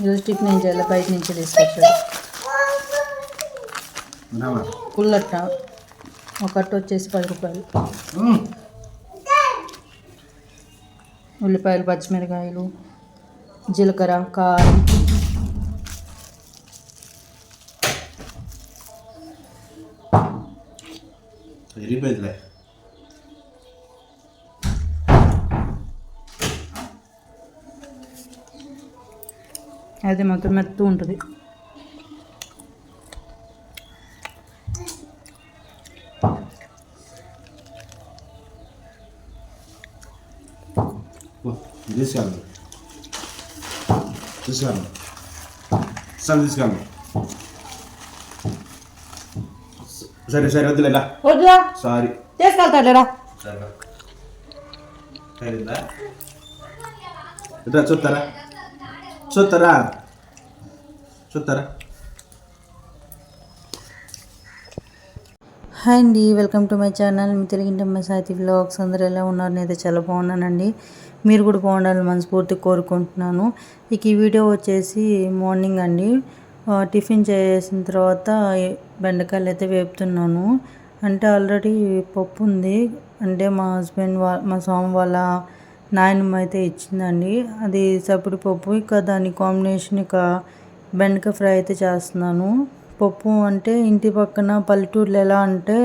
ఈరోజు టిఫిన్ ఏం చేయాలి బయట నుంచి తీసుకొచ్చాడు ఉన్నావా? పుల్లట్ట ఒక కట్ట వచ్చేసి పది రూపాయలు. ఉల్లిపాయలు పచ్చిమిరకాయలు జీలకర్ర కారం విరిగిపోయిందిలే అది మాత్రం మెత్తు ఉంటుంది. ఓ, తీసుకెళ్ళు. తీసుకెళ్ళు. సరే తీసుకెళ్ళు. సరే సరే వద్దులేదా వద్దురా? సారీ. తీసుకెళ్తాడురా సరే చూస్తారా? చూస్తారా చూస్తారా హాయ్ అండి వెల్కమ్ టు మై ఛానల్. మీ తెలుగింటమ్మ సాహితీ వ్లాగ్స్. అందరూ ఎలా ఉన్నారు? నేనైతే చాలా బాగున్నానండి. మీరు కూడా బాగుండాలని మనస్ఫూర్తి కోరుకుంటున్నాను. ఇక ఈ వీడియో వచ్చేసి మార్నింగ్ అండి. టిఫిన్ చేసిన తర్వాత బెండకాయలు అయితే వేపుతున్నాను. అంటే ఆల్రెడీ పప్పు ఉంది. అంటే మా హస్బెండ్ వా మా స్వామి వాళ్ళ నాయనమ్మ అయితే ఇచ్చిందండి. అది సప్పుడు పప్పు ఇక దాని కాంబినేషన్ ఇక బెండకాయ ఫ్రై అయితే చేస్తున్నాను. పప్పు అంటే ఇంటి పక్కన పల్లెటూర్లు ఎలా అంటే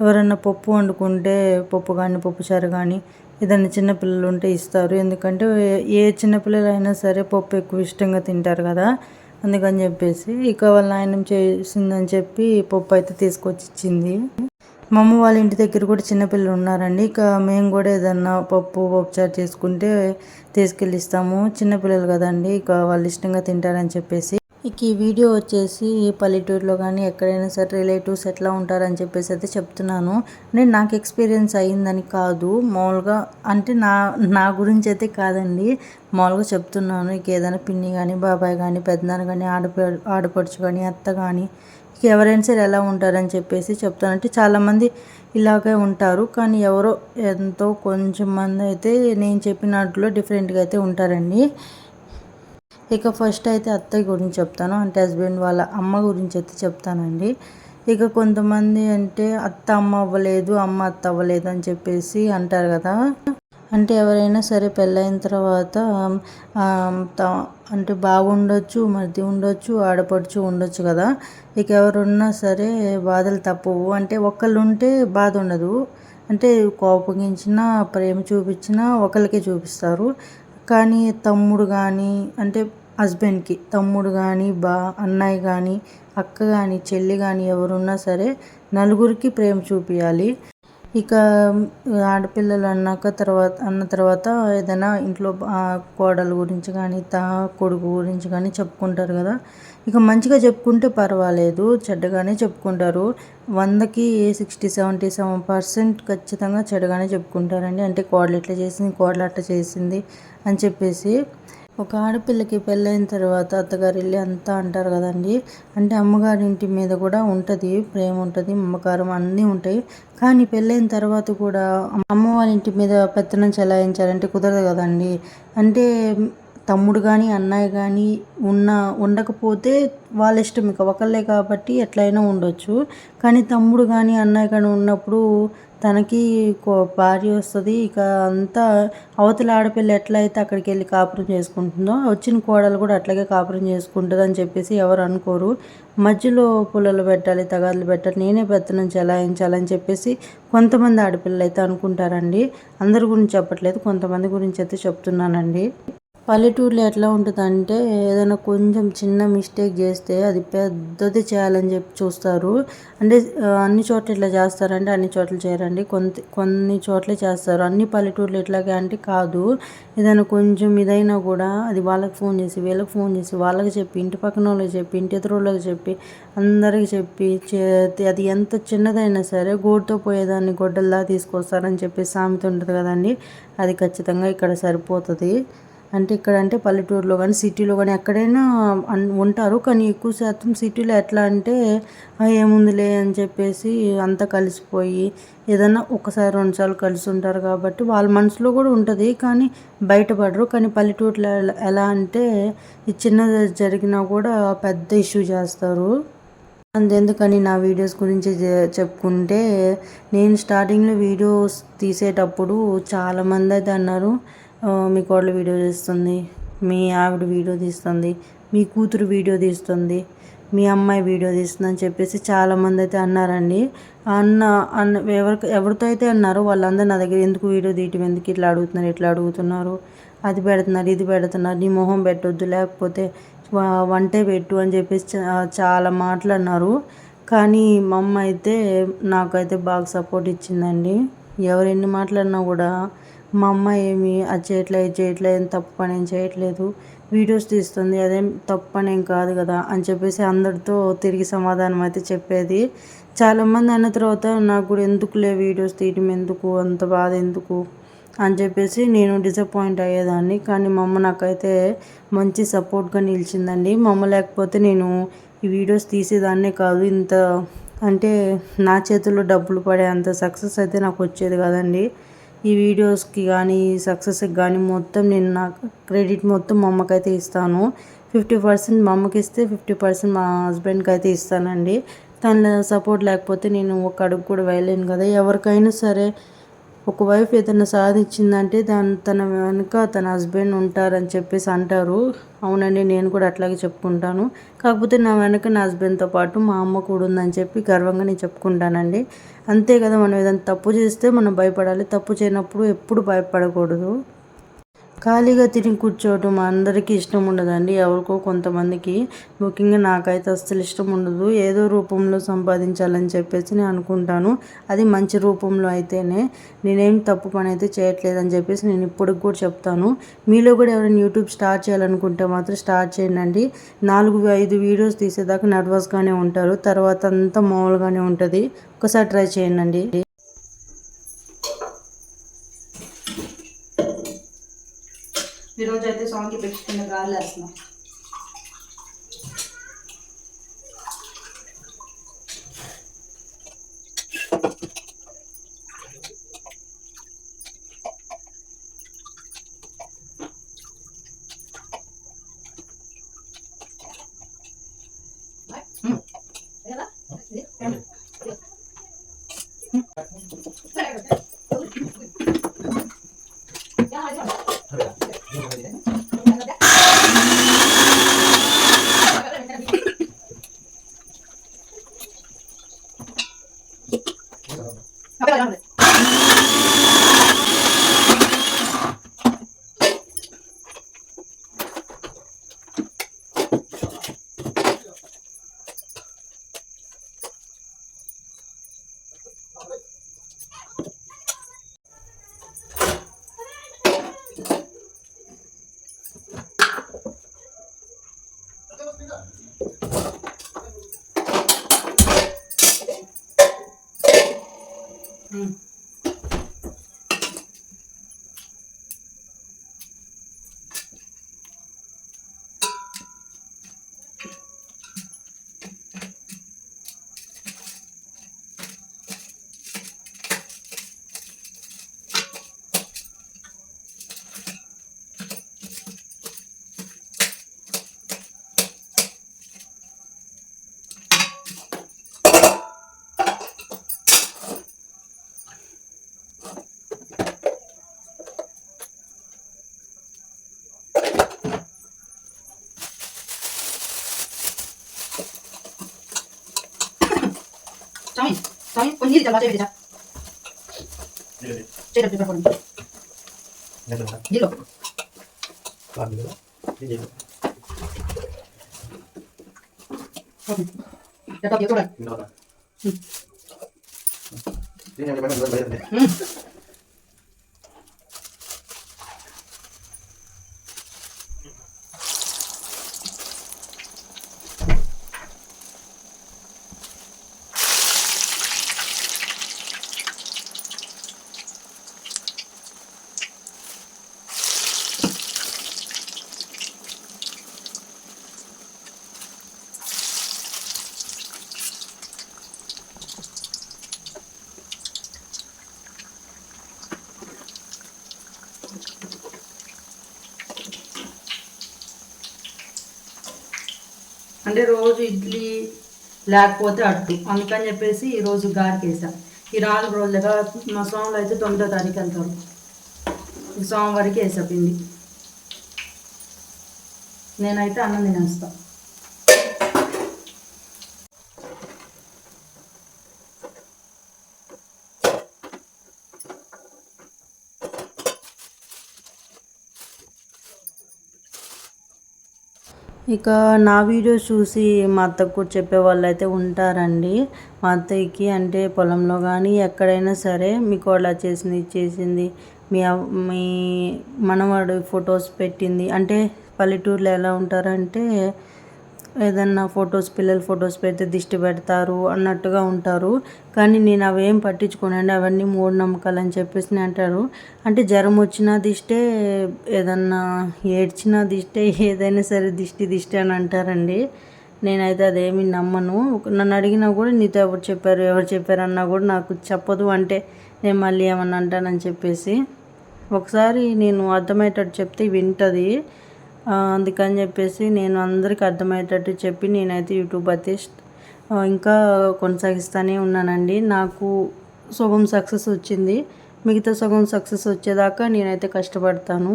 ఎవరైనా పప్పు వండుకుంటే పప్పు కానీ పప్పు చారు కానీ ఏదైనా చిన్నపిల్లలు ఉంటే ఇస్తారు. ఎందుకంటే ఏ చిన్నపిల్లలు అయినా సరే పప్పు ఎక్కువ ఇష్టంగా తింటారు కదా. అందుకని చెప్పేసి ఇక వాళ్ళ నాయనం చేసిందని చెప్పి పప్పు అయితే తీసుకొచ్చి ఇచ్చింది. మా అమ్మ వాళ్ళ ఇంటి దగ్గర కూడా చిన్నపిల్లలు ఉన్నారండి. ఇక మేము కూడా ఏదన్నా పప్పు పప్పుచారు చేసుకుంటే తీసుకెళ్ళి ఇస్తాము చిన్నపిల్లలు కదండి ఇక వాళ్ళు ఇష్టంగా తింటారని చెప్పేసి. ఇక ఈ వీడియో వచ్చేసి పల్లెటూరులో కానీ ఎక్కడైనా సరే రిలేటివ్స్ ఎట్లా ఉంటారని చెప్పేసి అయితే చెప్తున్నాను. నేను నాకు ఎక్స్పీరియన్స్ అయ్యిందని కాదు. మామూలుగా అంటే నా నా గురించి అయితే కాదండి. మామూలుగా చెప్తున్నాను. ఇక ఏదైనా పిన్ని కానీ బాబాయ్ కానీ పెద్దనాన్న కానీ ఆడపడు ఆడపడుచు కానీ అత్త కానీ ఎవరైనా సరే ఎలా ఉంటారని చెప్పేసి చెప్తానంటే చాలామంది ఇలాగే ఉంటారు. కానీ ఎవరో ఎంతో కొంచెం మంది అయితే నేను చెప్పినట్లో డిఫరెంట్గా అయితే ఉంటారండి. ఇక ఫస్ట్ అయితే అత్తయ్య గురించి చెప్తాను. అంటే హస్బెండ్ వాళ్ళ అమ్మ గురించి అయితే చెప్తానండి. ఇక కొంతమంది అంటే అత్త అమ్మ అవ్వలేదు అమ్మ అత్త అవ్వలేదు అని చెప్పేసి అంటారు కదా. అంటే ఎవరైనా సరే పెళ్ళైన తర్వాత త- అంటే బాగుండొచ్చు మరిది ఉండొచ్చు ఆడపడుచు ఉండొచ్చు కదా. ఇక ఎవరున్నా సరే బాధలు తప్పవు. అంటే ఒకళ్ళు ఉంటే బాధ ఉండదు అంటే కోపగించినా ప్రేమ చూపించినా ఒకరికే చూపిస్తారు. కానీ తమ్ముడు కానీ అంటే హస్బెండ్కి తమ్ముడు కానీ బా అన్నయ్య కానీ అక్క కానీ చెల్లి కానీ ఎవరున్నా సరే నలుగురికి ప్రేమ చూపించాలి ఇక ఆడపిల్లలు అన్నాక తర్వాత అన్న తర్వాత ఏదైనా ఇంట్లో కోడలు కోడల గురించి కానీ తా కొడుకు గురించి కానీ చెప్పుకుంటారు కదా. ఇక మంచిగా చెప్పుకుంటే పర్వాలేదు చెడ్డగానే చెప్పుకుంటారు. వందకి సిక్స్టీ సెవెంటీ సెవెన్ పర్సెంట్ ఖచ్చితంగా చెడ్డగానే చెప్పుకుంటారండి. అంటే కోడలు ఇట్లా చేసింది కోడలు అట్లా చేసింది అని చెప్పేసి ఒక ఆడపిల్లకి పెళ్ళైన తర్వాత అత్తగారి వెళ్ళి అంతా అంటారు కదండి. అంటే అమ్మగారి ఇంటి మీద కూడా ఉంటుంది ప్రేమ ఉంటుంది మమకారం అన్నీ ఉంటాయి. కానీ పెళ్ళైన తర్వాత కూడా అమ్మ వాళ్ళ ఇంటి మీద పెత్తనం చెలాయించాలంటే కుదరదు కదండి. అంటే తమ్ముడు కానీ అన్నయ్య కానీ ఉన్న ఉండకపోతే వాళ్ళ ఇష్టం ఇక. ఒకళ్ళే కాబట్టి ఎట్లయినా ఉండొచ్చు. కానీ తమ్ముడు కానీ అన్నయ్య కానీ ఉన్నప్పుడు తనకి కో- భార్య వస్తుంది ఇక అంతా అవతల ఆడపిల్ల ఎట్లయితే అక్కడికి వెళ్ళి కాపురం చేసుకుంటుందో వచ్చిన కోడలు కూడా అట్లాగే కాపురం చేసుకుంటుంది అని చెప్పేసి ఎవరు అనుకోరు. మధ్యలో పుల్లలు పెట్టాలి తగాదులు పెట్టాలి నేనే పెత్తనం చెలాయించాలని చెప్పేసి కొంతమంది ఆడపిల్లలు అయితే అనుకుంటారండి. అందరి గురించి చెప్పట్లేదు కొంతమంది గురించి అయితే చెప్తున్నానండి. పల్లెటూర్లో ఎట్లా ఉంటుందంటే ఏదైనా కొంచెం చిన్న మిస్టేక్ చేస్తే అది పెద్దది చేయాలని చెప్పి చూస్తారు. అంటే అన్ని చోట్ల ఇట్లా చేస్తారంటే అన్ని చోట్ల చేయరండి. కొంత కొన్ని చోట్ల చేస్తారు. అన్ని పల్లెటూర్లు ఎట్లాగే అంటే కాదు. ఏదైనా కొంచెం ఇదైనా కూడా అది వాళ్ళకి ఫోన్ చేసి వీళ్ళకి ఫోన్ చేసి వాళ్ళకి చెప్పి ఇంటి పక్కన వాళ్ళకి చెప్పి ఇంటి ఎదురు వాళ్ళకి చెప్పి అందరికి చెప్పి చే- అది ఎంత చిన్నదైనా సరే గోడుతో పోయేదాన్ని గొడ్డల్లా తీసుకొస్తారని చెప్పి సామెత ఉంటుంది కదండి. అది ఖచ్చితంగా ఇక్కడ సరిపోతుంది. అంటే ఇక్కడ అంటే పల్లెటూరులో కానీ సిటీలో కానీ ఎక్కడైనా అన్- ఉంటారు. కానీ ఎక్కువ శాతం సిటీలో ఎట్లా అంటే ఏముందిలే అని చెప్పేసి అంతా కలిసిపోయి ఏదన్నా ఒకసారి రెండుసార్లు కలిసి ఉంటారు కాబట్టి వాళ్ళ మనసులో కూడా ఉంటుంది. కానీ బయటపడరు. కానీ పల్లెటూరులో ఎలా- ఎలా అంటే ఈ చిన్నది జరిగినా కూడా పెద్ద ఇష్యూ చేస్తారు. అంతెందుకని నా వీడియోస్ గురించి చెప్పుకుంటే నేను స్టార్టింగ్లో వీడియోస్ తీసేటప్పుడు చాలామంది అయితే అన్నారు మీ కోడలు వీడియో తీస్తుంది మీ ఆవిడ వీడియో తీస్తుంది మీ కూతురు వీడియో తీస్తుంది మీ అమ్మాయి వీడియో తీస్తుంది అని చెప్పేసి చాలామంది అయితే అన్నారండి. అన్న అన్న ఎవరికి ఎవరితో అయితే అన్నారో వాళ్ళందరూ నా దగ్గర ఎందుకు వీడియో తీయటం ఎందుకు ఇట్లా అడుగుతున్నారు ఇట్లా అడుగుతున్నారు అది పెడుతున్నారు ఇది పెడుతున్నారు నీ మొహం పెట్టొద్దు లేకపోతే వంటే పెట్టు అని చెప్పేసి చాలా మాట్లాడినారు. కానీ మా అమ్మ అయితే నాకైతే బాగా సపోర్ట్ ఇచ్చిందండి. ఎవరు ఎన్ని మాట్లాడినా కూడా మా అమ్మ ఏమి అది చేయట్లే ఇది చేయట్లే ఏం తప్పు పని ఏం చేయట్లేదు. వీడియోస్ తీస్తుంది అదేం తప్పు పని ఏం కాదు కదా అని చెప్పేసి అందరితో తిరిగి సమాధానం అయితే చెప్పేది. చాలామంది అన్న తర్వాత నాకు కూడా ఎందుకులే వీడియోస్ తీయటం ఎందుకు అంత బాధ ఎందుకు? అని చెప్పేసి నేను డిసప్పాయింట్ అయ్యేదాన్ని. కానీ మా అమ్మ నాకైతే మంచి సపోర్ట్గా నిలిచిందండి. మా అమ్మ లేకపోతే నేను ఈ వీడియోస్ తీసేదాన్నే కాదు. ఇంత అంటే నా చేతుల్లో డబ్బులు పడే అంత సక్సెస్ అయితే నాకు వచ్చేది కాదండి. ఈ వీడియోస్కి కానీ సక్సెస్కి కానీ మొత్తం నేను నాకు క్రెడిట్ మొత్తం మా అమ్మకైతే ఇస్తాను. ఫిఫ్టీ పర్సెంట్ మా అమ్మకి ఇస్తే ఫిఫ్టీ పర్సెంట్ మా హస్బెండ్కి అయితే ఇస్తానండి. తన సపోర్ట్ లేకపోతే నేను ఒక అడుగు కూడా వేయలేను కదా. ఎవరికైనా సరే ఒక వైఫ్ ఏదైనా సాధించిందంటే దాని తన వెనుక తన హస్బెండ్ ఉంటారని చెప్పేసి అంటారు. అవునండి నేను కూడా అట్లాగే చెప్పుకుంటాను. కాకపోతే నా వెనక నా హస్బెండ్తో పాటు మా అమ్మ కూడా ఉందని చెప్పి గర్వంగా నేను చెప్పుకుంటానండి. అంతే కదా మనం ఏదైనా తప్పు చేస్తే మనం భయపడాలి. తప్పు చేయనప్పుడు ఎప్పుడు భయపడకూడదు. ఖాళీగా తిరిగి కూర్చోవటం అందరికీ ఇష్టం ఉండదండి. ఎవరికో కొంతమందికి ముఖ్యంగా నాకైతే అస్సలు ఇష్టం ఉండదు. ఏదో రూపంలో సంపాదించాలని చెప్పేసి నేను అనుకుంటాను. అది మంచి రూపంలో అయితేనే నేనేం తప్పు పని అయితే చేయట్లేదని చెప్పేసి నేను ఇప్పటికి కూడా చెప్తాను. మీలో కూడా ఎవరైనా యూట్యూబ్ స్టార్ట్ చేయాలనుకుంటే మాత్రం స్టార్ట్ చేయండి నాలుగు ఐదు వీడియోస్ తీసేదాకా నర్వస్గానే ఉంటారు. తర్వాత అంతా మామూలుగానే ఉంటుంది. ఒకసారి ట్రై చేయండి ఈరోజు అయితే సాంగ్కి పెట్టుకున్న గాలి వేస్తున్నాం 啊不要这样子 స్వామి స్వామి కొన్ని నీళ్ళు చల్లా చేయండి చేసేటప్పుడు పెట్టుకోండి నీళ్ళు ఎట్లా చూడండి అంటే రోజు ఇడ్లీ లేకపోతే అట్టు. అందుకని చెప్పేసి ఈ రోజు గారికి వేసాం ఈ నాలుగు రోజులుగా మా సోమవారం అయితే తొమ్మిదో తారీఖు వెళ్తారు. సోమవారికి వేసా పిండి. నేనైతే అన్నం తినేస్తాను ఇక నా వీడియోస్ చూసి మా అత్తకు కూడా చెప్పే వాళ్ళు అయితే ఉంటారండి. మా అత్తయ్యకి అంటే పొలంలో కానీ ఎక్కడైనా సరే మీకు అలా చేసింది చేసింది మీ మీ మనవాడు ఫొటోస్ పెట్టింది. అంటే పల్లెటూరులో ఎలా ఉంటారంటే ఏదన్నా ఫొటోస్ పిల్లల ఫొటోస్ పెడితే దిష్టి పెడతారు అన్నట్టుగా ఉంటారు. కానీ నేను అవేం పట్టించుకోనండి అవన్నీ మూఢనమ్మకాలు అని చెప్పేసి అంటారు. అంటే జ్వరం వచ్చినా దిష్టే ఏదన్నా ఏడ్చినా దిష్టే ఏదైనా సరే దిష్టి దిష్టి అని అంటారండి. నేనైతే అదేమి నమ్మను. నన్ను అడిగినా కూడా నీతో ఎవరు చెప్పారు ఎవరు చెప్పారు అన్నా కూడా నాకు చెప్పదు. అంటే నేను మళ్ళీ ఏమన్నా అంటానని చెప్పేసి. ఒకసారి నేను అర్థమయ్యేటట్టు చెప్తే వింటుంది. అందుకని చెప్పేసి నేను అందరికి అర్థమయ్యేటట్టు చెప్పి నేనైతే యూట్యూబ్ అయితే ఇంకా కొనసాగిస్తూనే ఉన్నానండి. నాకు సగం సక్సెస్ వచ్చింది. మిగతా సగం సక్సెస్ వచ్చేదాకా నేనైతే కష్టపడతాను.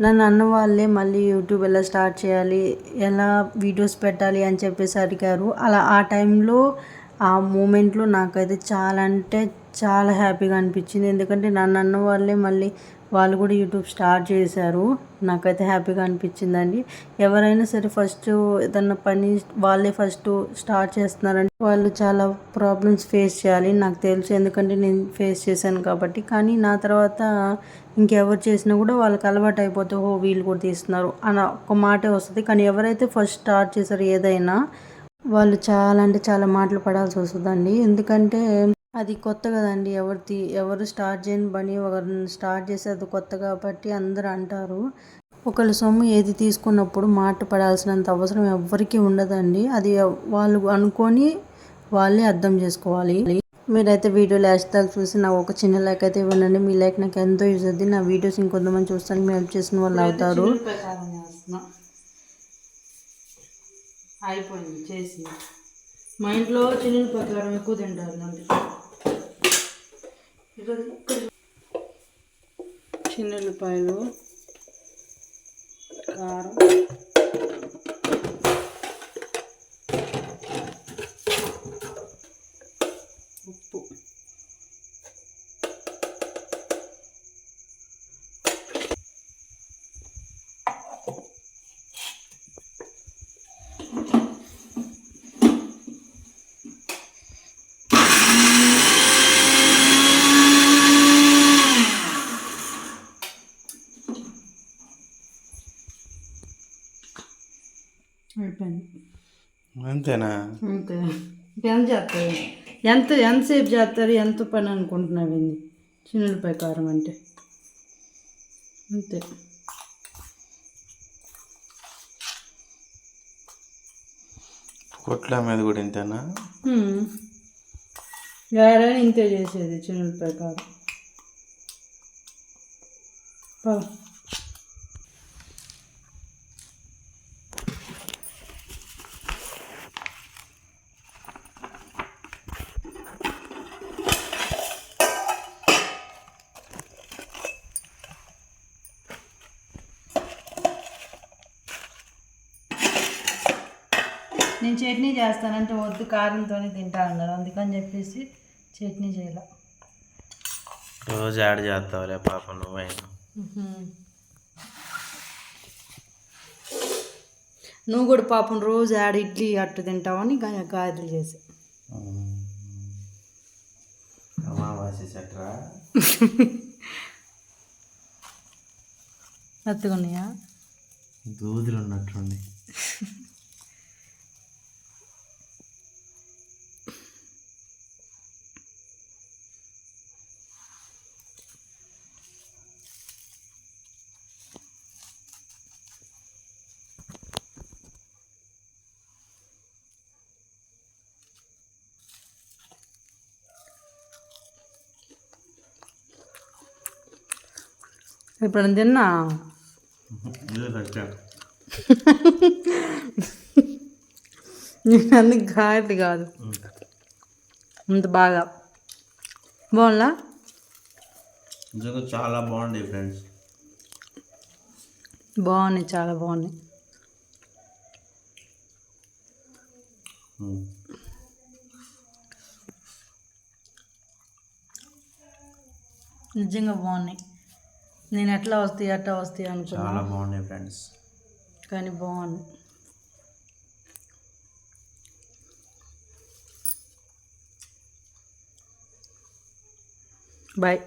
నన్ను అన్న వాళ్ళే మళ్ళీ యూట్యూబ్ ఎలా స్టార్ట్ చేయాలి ఎలా వీడియోస్ పెట్టాలి అని చెప్పేసి అడిగారు. అలా ఆ టైంలో ఆ మూమెంట్లో నాకైతే చాలా అంటే చాలా హ్యాపీగా అనిపించింది. ఎందుకంటే నన్ను అన్న వాళ్ళే మళ్ళీ వాళ్ళు కూడా యూట్యూబ్ స్టార్ట్ చేశారు. నాకైతే హ్యాపీగా అనిపించిందండి. ఎవరైనా సరే ఫస్ట్ ఏదన్నా పని వాళ్ళే ఫస్ట్ స్టార్ట్ చేస్తున్నారంటే వాళ్ళు చాలా ప్రాబ్లమ్స్ ఫేస్ చేయాలి. నాకు తెలుసు ఎందుకంటే నేను ఫేస్ చేశాను కాబట్టి. కానీ నా తర్వాత ఇంకెవరు చేసినా కూడా వాళ్ళకి అలవాటు అయిపోతే ఓ వీళ్ళు కూడా తీస్తున్నారు అన్న ఒక మాటే వస్తుంది. కానీ ఎవరైతే ఫస్ట్ స్టార్ట్ చేశారో ఏదైనా వాళ్ళు చాలా అంటే చాలా మాటలు పడాల్సి వస్తుందండి. ఎందుకంటే అది కొత్త కదండి. ఎవరు తీ ఎవరు స్టార్ట్ చేయని పని ఒకరు స్టార్ట్ చేస్తే అది కొత్త కాబట్టి అందరూ అంటారు. ఒకళ్ళ సొమ్ము ఏది తీసుకున్నప్పుడు మాట పడాల్సినంత అవసరం ఎవ్వరికీ ఉండదండి. అది వాళ్ళు అనుకొని వాళ్ళే అర్థం చేసుకోవాలి. మీరైతే వీడియో లాస్ట్ దాకా చూసి నాకు ఒక చిన్న లైక్ అయితే ఇవ్వండి. మీ లైక్ నాకు ఎంతో యూజ్ అవుతుంది నా వీడియోస్ ఇంకొంతమంది చూస్తాను మీరు హెల్ప్ చేసిన వాళ్ళు అవుతారు. అయిపోయింది చేసి మా ఇంట్లో చిన్న ప్రకారం ఎక్కువ తింటారు అందుకే చిన్నుల్లిపాయలు కారం. అయిపోయింది. అంతేనా? అంతే. ఎంత చేస్తారు? ఎంత ఎంతసేపు చేస్తారు? ఎంత పని అనుకుంటున్నావు ఇది చిన్నులపై కారం అంటే. అంతే. కొట్ల మీద కూడా ఇంతేనా? ఎవరైనా ఇంతే చేసేది చిన్నులపై కారం. చట్నీ చేస్తానంటే వద్దు కారంతోనే తింటా అన్నారు. అందుకని చెప్పేసి చట్నీ చేయాల. రోజు యాడ్ చేస్తావులే పాప నువ్వైనా. నువ్వు కూడా పాపం రోజు ఆడ ఇడ్లీ అట్టు తింటావని గా- గారెలు చేసి. అత్తుకున్నాయా దూదులు ఉన్నట్లుంది ఎప్పుడైనా తిన్నా? అందుకు ఘాటు కాదు. అంత బాగా. బాగుందా? నిజంగా చాలా బాగుంది ఫ్రెండ్స్. బాగున్నాయి చాలా బాగున్నాయి. నిజంగా బాగున్నాయి. నేను ఎట్లా వస్తాయి అట్లా వస్తాయి అనుకున్నా. చాలా బాగున్నాయి ఫ్రెండ్స్ కానీ బాగుంది బాయ్